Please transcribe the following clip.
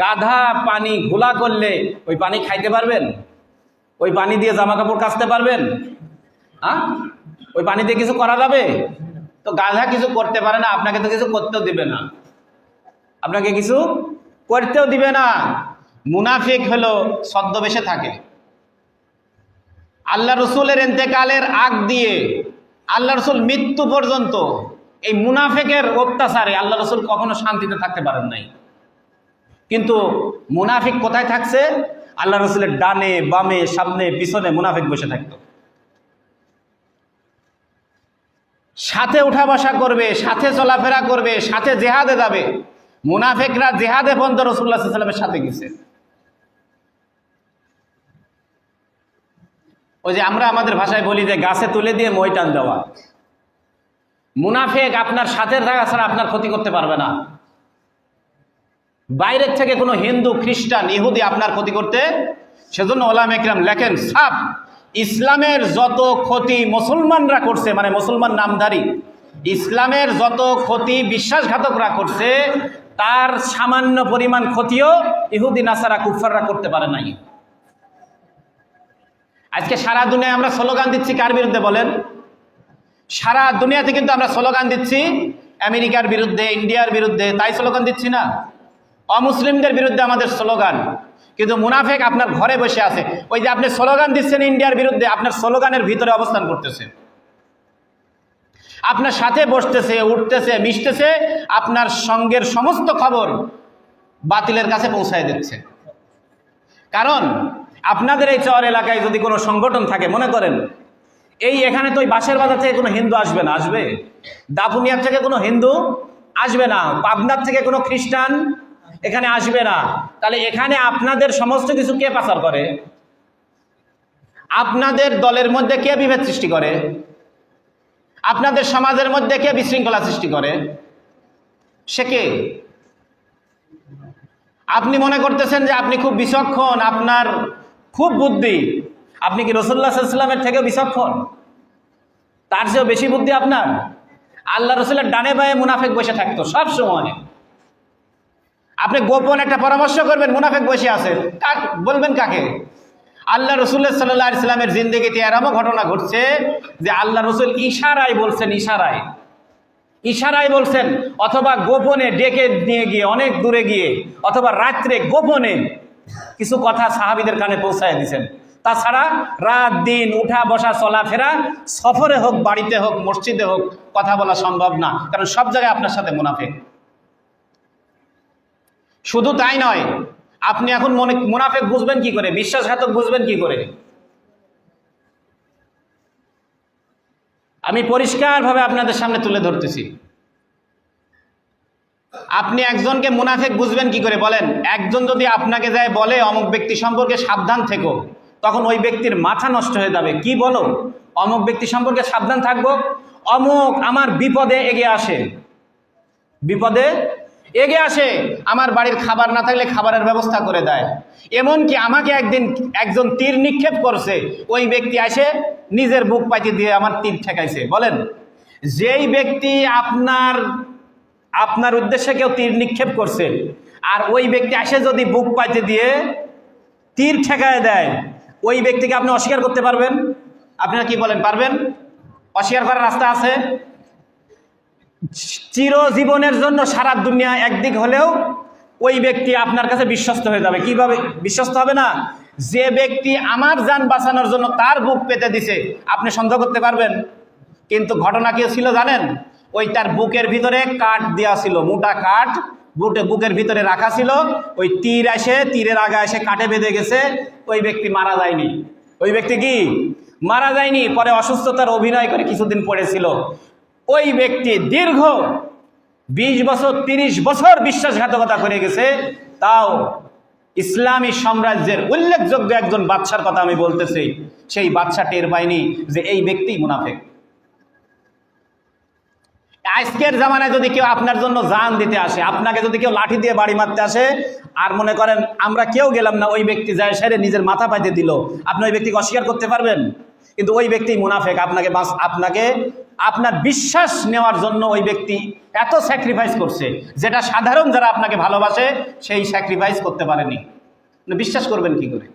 গাধা পানি ঘোলা করলে ওই পানি খাইতে পারবেন? ওই পানি দিয়ে জামা কাপড় কাচতে পারবেন? হ্যাঁ? ওই পানি দিয়ে কিছু করা যাবে? তো গাধা কিছু করতে পারে না, আপনাকে তো কিছু করতেও দিবে না। আপনাকে কিছু করতেও দিবে না। মুনাফিক হলো ছদ্মবেশে থাকে। আল্লাহ রসুলের এতেকালের আগ দিয়ে আল্লাহ রসুল মৃত্যু পর্যন্ত এই মুনাফেকের অত্যাচারে আল্লাহ রসুল কখনো শান্তিতে থাকতে পারেন নাই। কিন্তু মুনাফিক কোথায় থাকছে? আল্লাহ রসুলের ডানে, বামে, সামনে, পিছনে মুনাফিক বসে থাকত। সাথে উঠা বসা করবে, সাথে চলাফেরা করবে, সাথে জেহাদে যাবে। মুনাফিকরা জেহাদে পর্যন্ত রসুল্লাহ সাল্লামের সাথে গেছে। ওই যে আমরা আমাদের ভাষায় বলি যে গাছে তুলে দিয়ে মই টান দেওয়া। মুনাফেক আপনার সাথে থাকা ছাড়া আপনার ক্ষতি করতে পারবে না। বাইরের থেকে কোনো হিন্দু, খ্রিস্টান, ইহুদি আপনার ক্ষতি করতে? সেজন্য ওলাম একরাম লেখেন সাপ ইসলামের যত ক্ষতি মুসলমানরা করছে মানে মুসলমান নামধারী, ইসলামের যত ক্ষতি বিশ্বাসঘাতকরা করছে, তার সামান্য পরিমাণ ক্ষতিও ইহুদি, নাসারা কুফাররা করতে পারে নাই। আজকে সারা দুনিয়ায় আমরা স্লোগান দিচ্ছি কার বিরুদ্ধে বলেন? সারা দুনিয়াতে কিন্তু আমরা স্লোগান দিচ্ছি, আমেরিকার বিরুদ্ধে, ইন্ডিয়ার বিরুদ্ধে, তাই স্লোগান দিচ্ছি না। অমুসলিমদের বিরুদ্ধে আমাদের স্লোগান। কিন্তু মুনাফেক আপনার ঘরে বসে আছে। ওই যে আপনি স্লোগান দিচ্ছেন ইন্ডিয়ার বিরুদ্ধে, আপনার স্লোগানের ভিতরে অবস্থান করতেছে। আপনার সাথে বসতেছে, উঠতেছে, মিশতেছে, আপনার সঙ্গের সমস্ত খবর বাতিলের কাছে পৌঁছায় দিচ্ছে। কারণ আপনাদের এই চর এলাকায় যদি কোনো সংগঠন থাকে, মনে করেন, এই এখানে তো ওই বাসের বাজার থেকে কোনো হিন্দু আসবে না, আসবে? দাপুনিয়ার থেকে কোনো হিন্দু আসবে না। পাবনার থেকে কোনো খ্রিস্টান এখানে আসবে না। তাহলে এখানে আপনাদের সমস্ত কিছু কে পাচার করে? আপনাদের দলের মধ্যে কে বিভেদ সৃষ্টি করে? আপনাদের সমাজের মধ্যে কে বিশৃঙ্খলা সৃষ্টি করে? সে কে? আপনি মনে করতেছেন যে আপনি খুব বিচক্ষণ, আপনার খুব বুদ্ধি। আপনি কি রসুল্লাহ সাল্লামের থেকে বিচক্ষণ? তার চেয়েও বেশি বুদ্ধি আপনার? আল্লাহ রসুলের ডানে বায়ে মুনাফেক বসে থাকতো সব সময় আপনি গোপন একটা পরামর্শ করবেন, মুনাফেক বসে আছে। কাক বলবেন কাকে? আল্লাহ রসুল্লাহ সাল্লাহ ইসলামের জিন্দগিতে এরমও ঘটনা ঘটছে যে আল্লাহ রসুল ইশারায় বলছেন, ইশারায়। ইশারায় বলছেন, অথবা গোপনে ডেকে নিয়ে গিয়ে, অনেক দূরে গিয়ে, অথবা রাত্রে গোপনে কিছু কথা সাহাবিদের কানে পৌঁছায় দিয়েছেন। তাছাড়া রাত, দিন, উঠা, বসা, চলাফেরা, সফরে হোক, বাড়িতে হোক, মসজিদে হোক, কথা বলা সম্ভব না। কারণ সব জায়গায় আপনার সাথে মুনাফেক। শুধু তাই নয়, আপনি এখন মনে, মুনাফেক বুঝবেন কি করে? বিশ্বাসঘাতক বুঝবেন কি করে? আমি পরিষ্কারভাবে আপনাদের সামনে তুলে ধরতেছি। আপনি একজনকে মুনাফেক বুঝবেন কি করে বলেন? একজন যদি আপনাকে যায় বলে, অমুক ব্যক্তি সম্পর্কে সাবধান থেকো, তখন ওই ব্যক্তির মাথা নষ্ট হয়ে যাবে। কি বলো? অমুক ব্যক্তি সম্পর্কে সাবধান থাকব? অমুক আমার বিপদে এগিয়ে আসে। বিপদে এগিয়ে আসে, আমার বাড়ির খাবার না থাকলে খাবারের ব্যবস্থা করে দেয়। এমনকি আমাকে একদিন একজন তীর নিক্ষেপ করছে, ওই ব্যক্তি আসে, নিজের বুক পাইতে দিয়ে আমার তীর ঠেকাইছে। বলেন, যেই ব্যক্তি আপনার আপনার উদ্দেশ্যে কেউ তীর নিক্ষেপ করছে, আর ওই ব্যক্তি আসে যদি বুক পাইতে দিয়ে তীর ঠেকায় দেয়, ওই ব্যক্তিকে আপনি অস্বীকার করতে পারবেন? আপনারা কি বলেন, পারবেন? অস্বীকার করার রাস্তা আছে? চিরজীবনের জন্য সারা দুনিয়া একদিক হলেও ওই ব্যক্তি আপনার কাছে বিশ্বস্ত হয়ে যাবে। কীভাবে বিশ্বস্ত হবে না? যে ব্যক্তি আমার যান বাঁচানোর জন্য তার বুক পেতে দিছে, আপনি সন্দেহ করতে পারবেন? কিন্তু ঘটনা কি ছিল জানেন? ওই তার বুকের ভিতরে কাঠ দেওয়া ছিল, মোটা কাঠ, বুটে বুকের ভিতরে রাখা ছিল। ওই তীর এসে, তীরের আগা এসে কাটে বেঁধে গেছে, ওই ব্যক্তি মারা যায়নি। ওই ব্যক্তি কি? মারা যায়নি, পরে অসুস্থতার অভিনয় করে কিছুদিন পড়েছিল। ওই ব্যক্তি দীর্ঘ বিশ বছর, তিরিশ বছর বিশ্বাসঘাতকতা করে গেছে, তাও ইসলামী সাম্রাজ্যের উল্লেখযোগ্য একজন বাদশার কথা আমি বলতেছি, সেই বাদশা টের পায়নি যে এই ব্যক্তি মুনাফেক। আজকের জামানায় যদি কেউ আপনার জন্য জান দিতে আসে, আপনাকে যদি কেউ লাঠি দিয়ে বাড়ি মারতে আসে, আর মনে করেন আমরা কেউ গেলাম না, ওই ব্যক্তি যায় সেরে নিজের মাথা পাইতে দিল, আপনি ওই ব্যক্তিকে অস্বীকার করতে পারবেন? কিন্তু ওই ব্যক্তি মুনাফেক, আপনাকে বাস, আপনাকে আপনার বিশ্বাস নেওয়ার জন্য ওই ব্যক্তি এত স্যাক্রিফাইস করছে, যেটা সাধারণ যারা আপনাকে ভালোবাসে, সেই স্যাক্রিফাইস করতে পারেনি। বিশ্বাস করবেন কি করে?